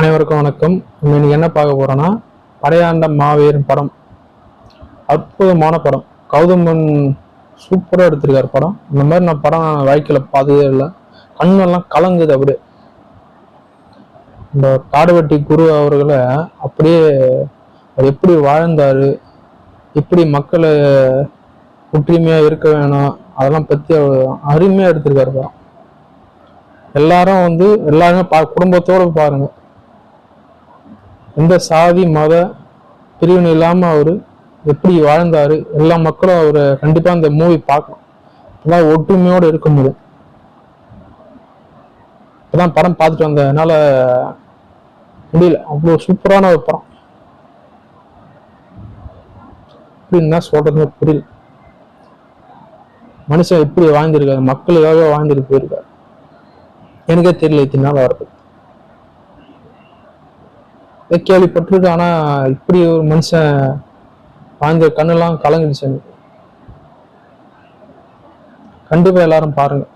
அனைவருக்கும் வணக்கம். இன்னைக்கு என்ன பார்க்க போறோம்னா படையாண்ட மாவீரன் படம். அற்புதமான படம். கௌதமன் சூப்பராக எடுத்திருக்கார் படம். இந்த மாதிரி நான் படம் நான் வாழ்க்கையில் பார்த்ததே இல்லை. கண்ணெல்லாம் கலங்குது அப்படியே. இந்த காடுவெட்டி குரு அவர்களை அப்படியே அவர் எப்படி வாழ்ந்தாரு எப்படி மக்களை ஒற்றுமையாக இருக்க வேணும் அதெல்லாம் பற்றி அவர் அருமையாக எடுத்திருக்காரு படம். எல்லாரும் வந்து எல்லாருமே பா குடும்பத்தோட பாருங்க. எந்த சாதி மத பிரிவினை இல்லாம அவர் எப்படி வாழ்ந்தாரு? எல்லா மக்களும் அவரை கண்டிப்பா இந்த மூவி பார்க்கணும். அதான் ஒற்றுமையோட இருக்க முடியும். இப்போதான் படம் பார்த்துட்டு வந்தேன். முடியல. அவ்வளவு சூப்பரான ஒரு படம். எப்படின்னு தான் சொல்றதுன்னு புரியல. மனுஷன் எப்படி வாழ்ந்திருக்காரு? மக்களுக்காக வாழ்ந்துட்டு போயிருக்காரு. எனக்கே தெரியல இத்தனை நாள் வரது கேள்விப்பட்டிருக்கு. ஆனா இப்படி ஒரு மனுஷன் வாழ்ந்த கண்ணெல்லாம் கலங்கிடுச்சு எனக்கு கண்டிப்பா எல்லாரும் பாருங்க.